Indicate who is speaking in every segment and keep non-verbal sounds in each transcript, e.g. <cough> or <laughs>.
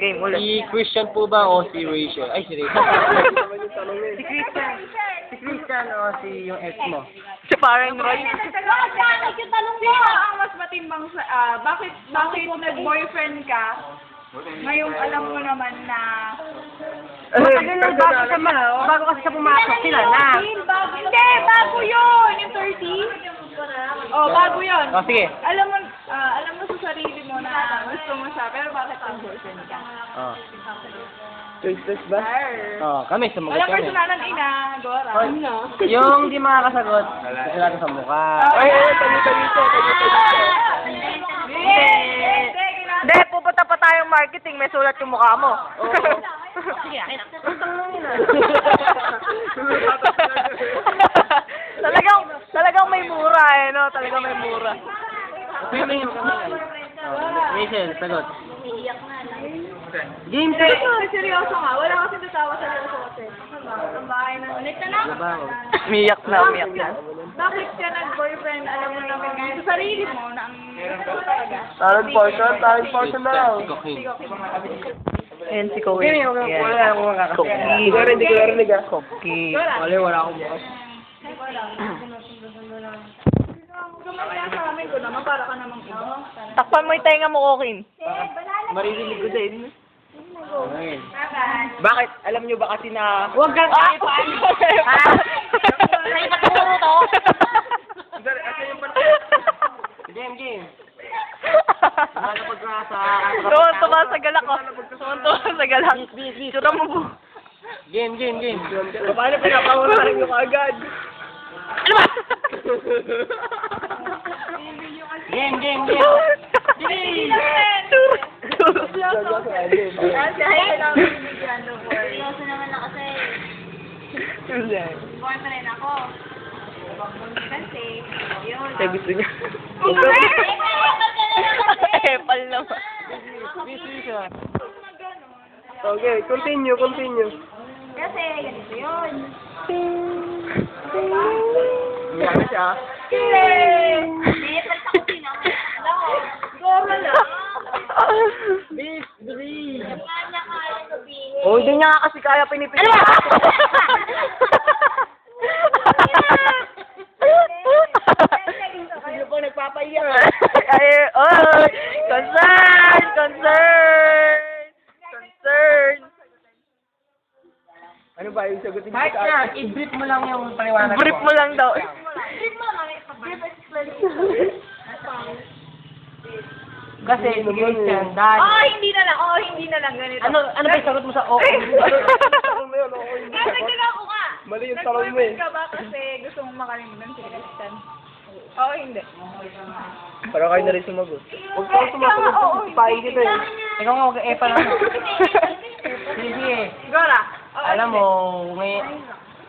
Speaker 1: Game ulit.
Speaker 2: Si Christian po ba o si Rachel? Ay, si Rachel. <laughs> si Christian. Si Christian o si yung ex mo?
Speaker 1: Si parang Roy.
Speaker 3: Bakit yung tanong mo? ang mas matimbang sa, ah, bakit, bakit nag-boyfriend ka? Ngayong alam mo naman na...
Speaker 1: Matagal na bago siya ma- bago kasi siya pumasok sila na.
Speaker 3: Hindi, bago yun! Yung 30? Oh, bago yun.
Speaker 2: O, sige.
Speaker 3: Alam mo, ah, alam mo sa sarili mo na gusto mo siya, pero bakit nag-boyfriend ka?
Speaker 2: Oh.
Speaker 1: Test ba?
Speaker 3: Arr.
Speaker 2: oh, kami, sumagot
Speaker 3: Walang
Speaker 2: kami.
Speaker 3: personalan ina, Gora.
Speaker 2: Yung di makakasagot, kasi natin sa mukha.
Speaker 1: Ay, ay, tayo, tayo, tayo, tayo, tayo.
Speaker 3: Hindi!
Speaker 1: Pupunta pa tayong marketing. May sulat yung mukha mo.
Speaker 3: Sige, akin na.
Speaker 1: talagang, talagang may mura eh, no? Talagang may mura.
Speaker 2: Kami, kami. Oh, Rachel, sagot. Game
Speaker 3: Hindi, seryoso nga. Wala kasi tatawa seryoso kasi. Ang bahay na. Ulit na lang.
Speaker 2: Diba?
Speaker 1: Umiyak na, umiyak na.
Speaker 3: Bakit ka nag-boyfriend? Alam mo naman ngayon sa sarili mo na ang.
Speaker 1: Talent portion, talent portion na lang. Ayan si.
Speaker 2: Game, wala wala akong makakasaya.
Speaker 1: Kobe. Hindi ko narinig, hindi ko narinig ah. Kobe.
Speaker 3: Wala.
Speaker 2: Wala, wala akong bukas.
Speaker 3: Gumanda sa amin ko naman para ka namang iba.
Speaker 1: Takpan mo yung tenga mo, Kokin.
Speaker 2: Maririnig ko din.
Speaker 1: Bakit? Alam nyo ba kasi na... Huwag kang
Speaker 3: Ah!
Speaker 1: kakipan!
Speaker 3: May paturo to.
Speaker 2: Game, game. Nalapag ka sa...
Speaker 1: Tuwan tuwa sa galak ko. Tuwan tuwa sa galak. Sura mo po.
Speaker 2: Game, game, game.
Speaker 1: Paano pinapangunahan nyo kaagad? Ano ba?
Speaker 2: Game, game, game.
Speaker 3: Kasi ay lang binigyan do boy. Seryoso naman na kasi. Boyfriend ako. Kasi, yun.
Speaker 1: Kaya gusto niya. <laughs> Epal naman.
Speaker 2: Busy siya.
Speaker 1: Okay, continue, continue.
Speaker 3: Kasi, ganito yun.
Speaker 1: Umiyak na siya.
Speaker 3: Hindi, palta ko din ako. Alam mo, goma lang.
Speaker 2: Bis, bis.
Speaker 1: Oh, hindi niya nga kasi kaya pinipilit.
Speaker 3: Ano ba?
Speaker 1: Sino po nagpapaiyak? Ay, oh, concern, concern, concern. Ano ba yung sagutin
Speaker 2: Kahit na, i-brief mo lang yung paliwanag
Speaker 1: Brief mo lang daw.
Speaker 3: Brief mo lang, brief explanation.
Speaker 2: Kasi, si Christian,
Speaker 3: Oo,
Speaker 2: dahil...
Speaker 3: hindi na lang. Oo, hindi na lang. Ganito.
Speaker 2: Ano, ano ba yung sagot mo sa oo? <laughs>
Speaker 3: Nagtaka ako nga.
Speaker 1: Mali yung tanong mo eh.
Speaker 3: Ka ba kasi gusto mong makalimutan si Christian? Oo, hindi.
Speaker 1: Para kayo na rin sumagot. Huwag ka sumasagot.
Speaker 3: Oo,
Speaker 1: Papain kita eh.
Speaker 2: Ikaw nga, eh, pa lang. <laughs> Sige.
Speaker 3: Gora. Oo,
Speaker 2: Alam
Speaker 3: hindi.
Speaker 2: mo, ngayon...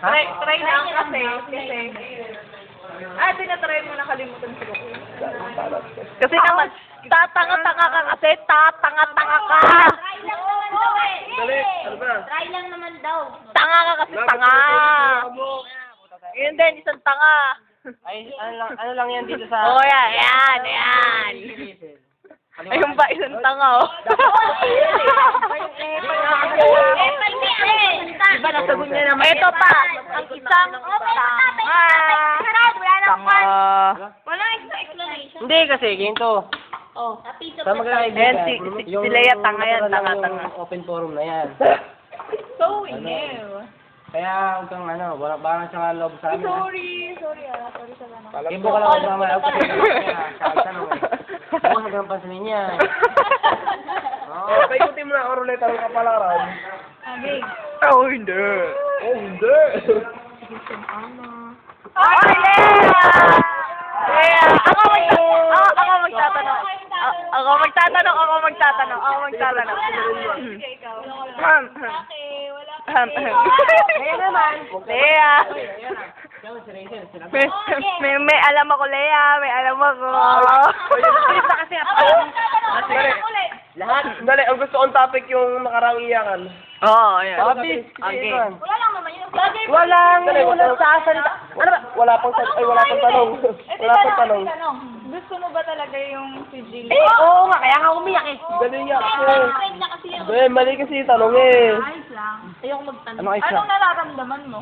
Speaker 2: Ha?
Speaker 3: Try, try lang kasi. Kasi. Ah, tinatry mo na kalimutan si Christian.
Speaker 1: Kasi naman, tatanga-tanga ka kasi, tatanga-tanga ka.
Speaker 3: Try lang naman daw eh.
Speaker 1: Ano?
Speaker 3: Try lang naman daw.
Speaker 1: Tanga ka kasi, tanga. Yun din, isang tanga.
Speaker 2: Ay, ano lang, ano lang yan dito sa...
Speaker 1: Oh, yan, yan, yan. Ayun ba, isang tanga, oh.
Speaker 3: Diba
Speaker 1: nasagot niya naman? Ito pa, ang isang tanga. Tanga.
Speaker 3: Wala extra explanation.
Speaker 2: Hindi kasi, ganito.
Speaker 3: Oh, piece
Speaker 2: Sa mga
Speaker 1: Ayan, si- si- si Lea, tanga yan, tanga, tanga.
Speaker 2: open forum na yan. <laughs>
Speaker 3: So, new.
Speaker 2: Kaya huwag kang ano, wala ba siya nga loob sa amin. ha?
Speaker 3: Sorry, sorry ah. Sorry sa ano.
Speaker 2: Kimbo ka lang huwag naman. Ako kasi sa tanong eh. Ako sa ganang <laughs> pansinin niya. eh. <laughs> Oo.
Speaker 1: Paikutin mo na ako ruleta ng kapalaran.
Speaker 3: Okay.
Speaker 1: Oh, hindi.
Speaker 2: Eh,
Speaker 1: Oh, hindi.
Speaker 3: Oh,
Speaker 1: Lea! Lea! Ako mag ako, ako magtatanong. A- Ako magtatanong, ako magtatanong, ako magtatanong. Ahem, ahem.
Speaker 2: Kaya naman.
Speaker 1: Lea! May, may, may alam ako, Lea. May alam ako. <laughs>
Speaker 2: kasi
Speaker 1: Dali.
Speaker 2: Lahat.
Speaker 1: Dali, ang gusto kong topic yung nakarang iyakan. Oo, oh, ayan.
Speaker 2: Obvious.
Speaker 1: Okay.
Speaker 3: Wala lang naman yun. Lagi
Speaker 1: Walang
Speaker 2: Dali,
Speaker 1: walang sasalita. Ano ba? Wala pang sal- ay wala pang tanong. <laughs> Wala pang tanong.
Speaker 3: Gusto mo ba talaga yung si Jill?
Speaker 1: Eh, oo nga, kaya nga umiyak eh. Dali nga.
Speaker 3: Friend na kasi yun.
Speaker 2: Eh, mali kasi yung tanong eh.
Speaker 3: Ayos lang.
Speaker 1: Ayoko magtanong.
Speaker 2: Ano ayos
Speaker 3: Anong nararamdaman mo?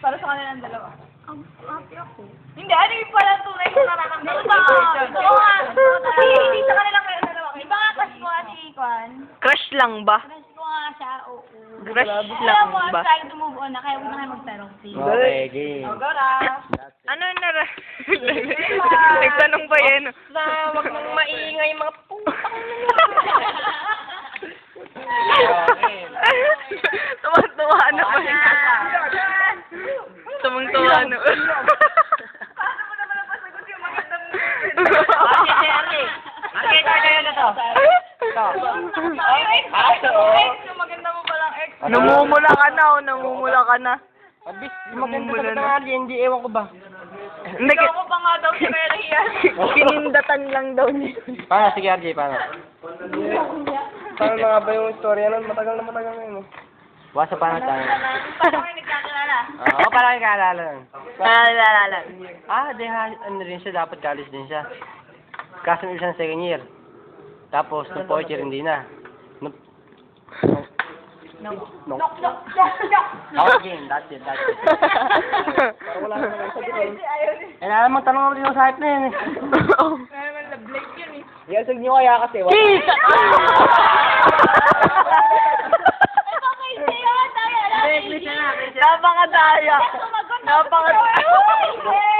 Speaker 3: Para sa kanilang dalawa. Ang happy ako. Hindi, ano yung pala tunay kong nararamdaman?
Speaker 1: Ito, ito lang ba?
Speaker 3: Crush ko nga siya, oo.
Speaker 1: Crush
Speaker 3: Alam
Speaker 1: lang
Speaker 3: mo,
Speaker 1: ba?
Speaker 3: trying to move on na, kaya huwag na kayo. Please.
Speaker 2: Okay, game.
Speaker 3: Oh, go na.
Speaker 1: Ano na Nagtanong ba yan? Na, wag mong maingay mga putang Tumang-tuwa na ko. Tumang-tuwa na.
Speaker 3: Paano mo naman napasagot yung magandang <laughs>
Speaker 2: Okay, Jerry. Okay, kayo na to.
Speaker 3: Ay,
Speaker 2: Ah,
Speaker 3: ex,
Speaker 2: oo.
Speaker 3: ex, yung maganda mo palang ex.
Speaker 1: Namumula ka na, oh, namumula ka na.
Speaker 2: Abis, maganda sa tangali, hindi ewan ko ba?
Speaker 1: Hindi,
Speaker 3: Ikaw ko pa nga daw si Mary yan. <laughs>
Speaker 1: kinindatan lang daw niya.
Speaker 2: Paano? Sige, RJ, paano? Paano na nga ba yung istorya nun? Matagal na matagal na yun. Wasa pa na tayo.
Speaker 3: Paano kayo nagkakilala?
Speaker 2: Oo, parang kaalala nun.
Speaker 1: Lalala.
Speaker 2: Ah, di ha, ano rin siya, dapat college din siya. Kaso yung isang second year. Tapos, nung fourth year, hindi na. Nung... No. No.
Speaker 3: Nok, nok.
Speaker 2: Okay, game. That's it, that's it. wala naman sa
Speaker 3: ni.
Speaker 2: Eh, alam mo, tanong ako yung sa hype na yun eh.
Speaker 3: Kaya naman na Blake yun eh.
Speaker 2: Iasag niyo kaya kasi.
Speaker 3: Alam.
Speaker 1: Napakadaya. Napakadaya.
Speaker 3: Ay,